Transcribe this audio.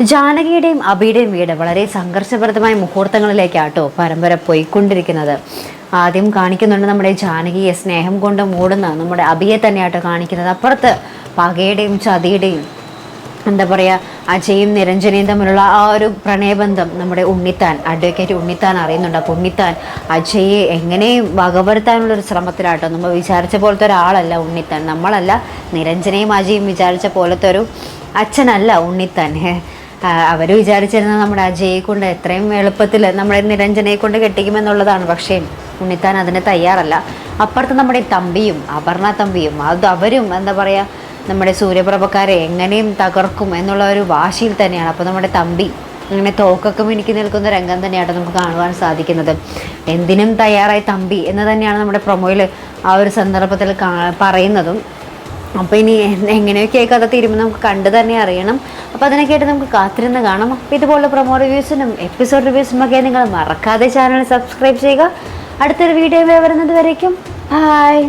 ജാനകിയുടെയും അബിയുടെയും വീട് വളരെ സംഘർഷഭരിതമായ മുഹൂർത്തങ്ങളിലേക്കാട്ടോ പരമ്പര പോയിക്കൊണ്ടിരിക്കുന്നത്. ആദ്യം കാണിക്കുന്നുണ്ട് നമ്മുടെ ജാനകിയെ സ്നേഹം കൊണ്ട് മൂടുന്ന നമ്മുടെ അബിയെ തന്നെയാട്ടോ കാണിക്കുന്നത്. അപ്പുറത്ത് പകയുടെയും ചതിയുടെയും എന്താ പറയുക അജയും നിരഞ്ജനയും തമ്മിലുള്ള ആ ഒരു പ്രണയബന്ധം നമ്മുടെ ഉണ്ണിത്താൻ അഡ്വക്കേറ്റ് ഉണ്ണിത്താൻ അറിയുന്നുണ്ട്. അപ്പോൾ ഉണ്ണിത്താൻ അജയെ എങ്ങനെയും വകവരുത്താനുള്ള ഒരു ശ്രമത്തിലാട്ടോ നമ്മൾ വിചാരിച്ച പോലത്തെ ഒരാളല്ല ഉണ്ണിത്താൻ. നമ്മളല്ല നിരഞ്ജനയും അജയും വിചാരിച്ച പോലത്തെ ഒരു അച്ഛനല്ല ഉണ്ണിത്താൻ. അവർ വിചാരിച്ചിരുന്നത് നമ്മുടെ അജയെ കൊണ്ട് എത്രയും എളുപ്പത്തിൽ നമ്മുടെ നിരഞ്ജനയെ കൊണ്ട് കെട്ടിക്കുമെന്നുള്ളതാണ്. പക്ഷേ ഉണ്ണിത്താൻ അതിന് തയ്യാറല്ല. അപ്പുറത്ത് നമ്മുടെ തമ്പിയും അപർണ തമ്പിയും അത് അവരും എന്താ പറയുക നമ്മുടെ സൂര്യപ്രഭക്കാരെ എങ്ങനെയും തകർക്കും എന്നുള്ള ഒരു വാശിയിൽ തന്നെയാണ്. അപ്പോൾ നമ്മുടെ തമ്പി അങ്ങനെ തോക്കൊക്കെ മിനുക്കി നിൽക്കുന്ന രംഗം തന്നെയാണ് നമുക്ക് കാണുവാൻ സാധിക്കുന്നത്. എന്തിനും തയ്യാറായി തമ്പി എന്ന് തന്നെയാണ് നമ്മുടെ പ്രൊമോയിൽ ആ ഒരു സന്ദർഭത്തിൽ പറയുന്നതും. അപ്പോൾ ഇനി എങ്ങനെയൊക്കെ കഥ തീരുമ്പോൾ നമുക്ക് കണ്ടു തന്നെ അറിയണം. അപ്പോൾ അതിനൊക്കെ ആയിട്ട് നമുക്ക് കാത്തിരുന്ന് കാണാം. അപ്പോൾ ഇതുപോലെ പ്രൊമോ റിവ്യൂസിനും എപ്പിസോഡ് റിവ്യൂസിനും ഒക്കെ നിങ്ങൾ മറക്കാതെ ചാനൽ സബ്സ്ക്രൈബ് ചെയ്യുക. അടുത്തൊരു വീഡിയോ വരുന്നത് വരയ്ക്കും. ബായ്